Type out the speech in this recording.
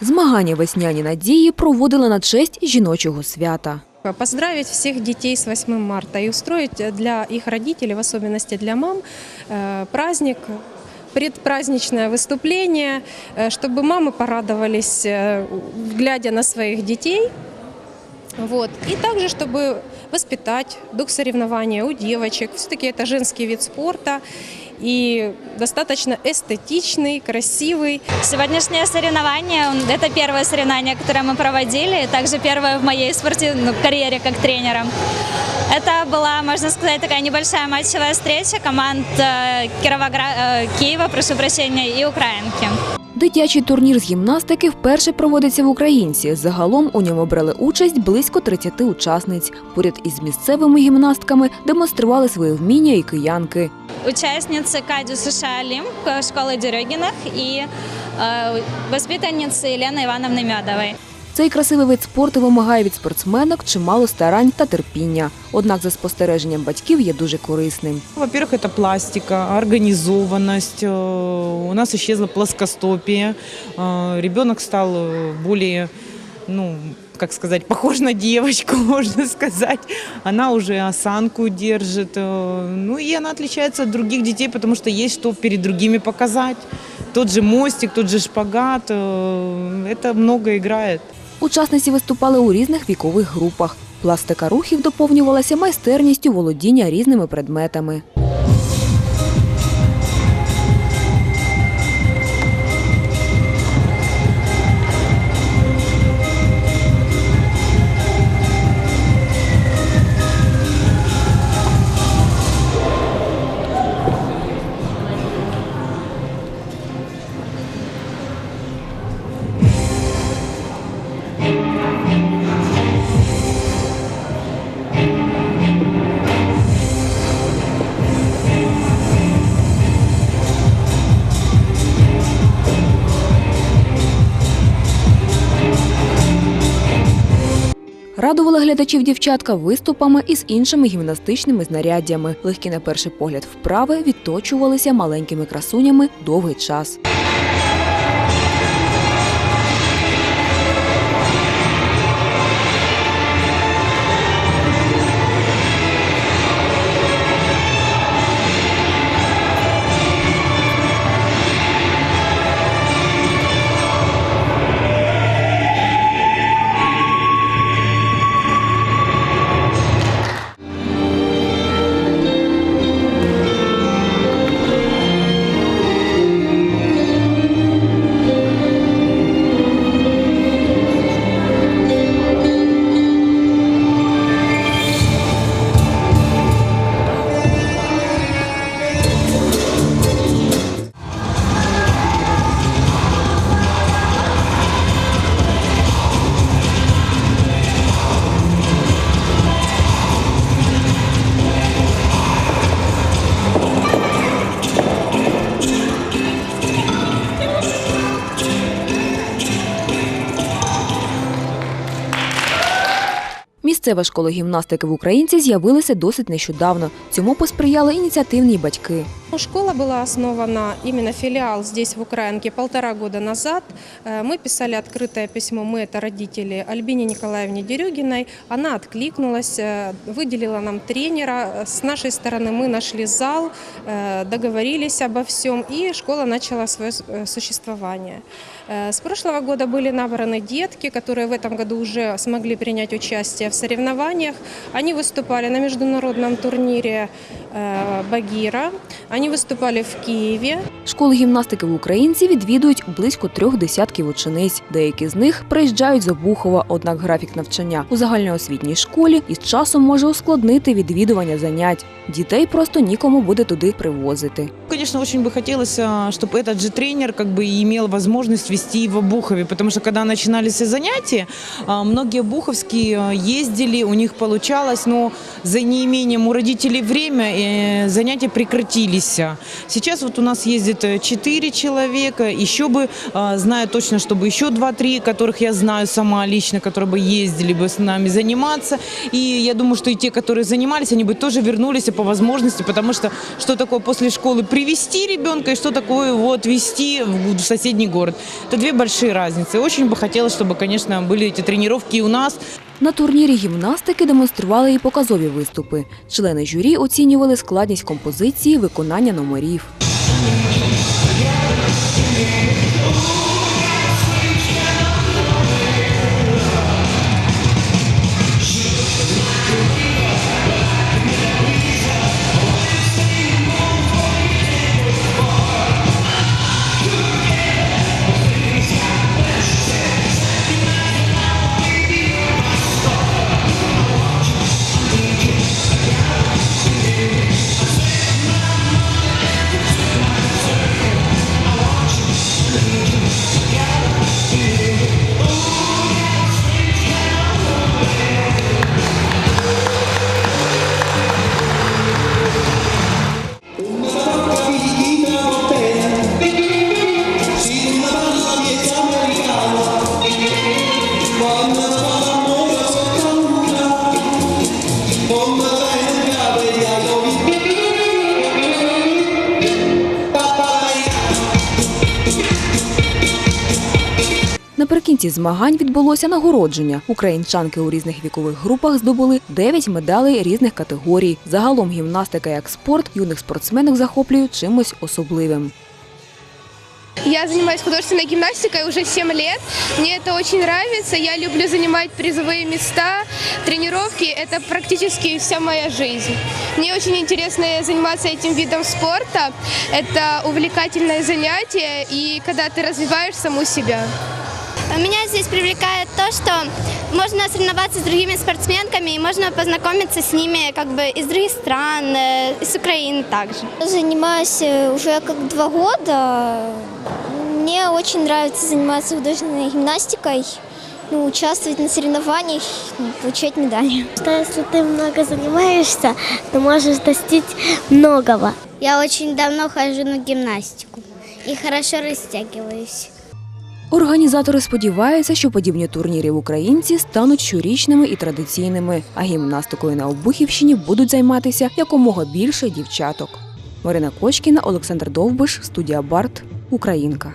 Змагання весняні надії проводили на честь жіночого свята. Поздравить всех детей с 8 марта и устроить для их родителей, в особенности для мам, э, праздник, предпраздничное выступление, э, чтобы мамы порадовались, э, глядя на своих детей. Вот. И также, чтобы воспитать дух соревнования у девочек. Все-таки это женский вид спорта и достаточно эстетичный, красивый. Сегодняшнее соревнование – это первое соревнование, которое мы проводили, и также первое в моей спортивной ну, карьере как тренера. Это была, можно сказать, такая небольшая матчевая встреча команд э, Кировогра- э, Киева, прошу прощения, и Украинки. Дитячий турнір з гімнастики вперше проводиться в Українці. Загалом у ньому брали участь близько 30 учасниць. Поряд із місцевими гімнастками демонстрували свої вміння і киянки. Участницы Кадю США Олимп э, школы Дерегиных и э, воспитанницы Елены Ивановны Медовой. Цей красивий вид спорту вимагає від спортсменок чимало старань та терпіння. Однак, за спостереженням батьків, є дуже корисним. Во-первых, это пластика, организованность. э, У нас исчезла плоскостопие. э, Ребенок стал э, более, ну, как сказать, похож на девочку, можно сказать. Она уже осанку держит. э, Ну и она отличается от других детей, потому что есть что перед другими показать. Тот же мостик, тот же шпагат. э, Это много играет. Учасниці виступали у різних вікових групах. Пластика рухів доповнювалася майстерністю володіння різними предметами. Радували глядачів дівчатка виступами із іншими гімнастичними знаряддями. Легкі на перший погляд вправи відточувалися маленькими красунями довгий час. Місцева школа гімнастики в Українці з'явилася досить нещодавно. Цьому посприяли ініціативні батьки. Ну, Школа была основана, именно филиал здесь в Украинке полтора года назад. Э, Мы писали открытое письмо, мы это родители Альбине Николаевне Дерюгиной. Она откликнулась, э, выделила нам тренера. С нашей стороны мы нашли зал, э, договорились обо всем, и школа начала свое э, существование. Э, С прошлого года были набраны детки, которые в этом году уже смогли принять участие в соревнованиях. Они выступали на международном турнире э, Багира. Они выступали в Киеве. Школи гімнастики в Українці відвідують близько трьох десятків учениць. Деякі з них приїжджають з Обухова, однак графік навчання у загальноосвітній школі із часом може ускладнити відвідування занять. Дітей просто нікому буде туди привозити. Конечно, очень бы хотелось, а, чтобы этот же тренер как бы имел возможность вести и в Обухове, потому что когда начинались занятия, а, многие обуховские ездили, у них получалось, но за неимением у родителей время э, занятия прекратились. Сейчас вот у нас ездит э, 4 человека, еще бы, э, знаю точно, чтобы еще 2-3, которых я знаю сама лично, которые бы ездили бы с нами заниматься. И я думаю, что и те, которые занимались, они бы тоже вернулись по возможности, потому что что такое после школы привести ребенка и что такое его отвезти в соседний город. Это две большие разницы. Очень бы хотелось, чтобы, конечно, были эти тренировки и у нас, На турнірі гімнастики демонстрували і показові виступи. Члени журі оцінювали складність композиції, виконання номерів. Наприкінці змагань відбулося нагородження. Українчанки у різних вікових групах здобули 9 медалей різних категорій. Загалом гімнастика як спорт юних спортсменок захоплює чимось особливим. Я занимаюсь художественной гимнастикой уже 7 лет. Мне это очень нравится. Я люблю занимать призовые места, тренировки. Это практически вся моя жизнь. Мне очень интересно заниматься этим видом спорта. Это увлекательное занятие, и когда ты развиваешь саму себя. Меня здесь привлекает то, что можно соревноваться с другими спортсменками и можно познакомиться с ними как бы из других стран, э, из Украины также. Занимаюсь э, уже как два года. Мне очень нравится заниматься художественной гимнастикой, ну, участвовать на соревнованиях, получать медали. что если ты много занимаешься, ты можешь достичь многого. Я очень давно хожу на гимнастику и хорошо растягиваюсь. Організатори сподіваються, що подібні турніри в українці стануть щорічними і традиційними, а гімнастикою на Обухівщині будуть займатися якомога більше дівчаток. Марина Кочкіна, Олександр Довбиш, студія Барт, Українка.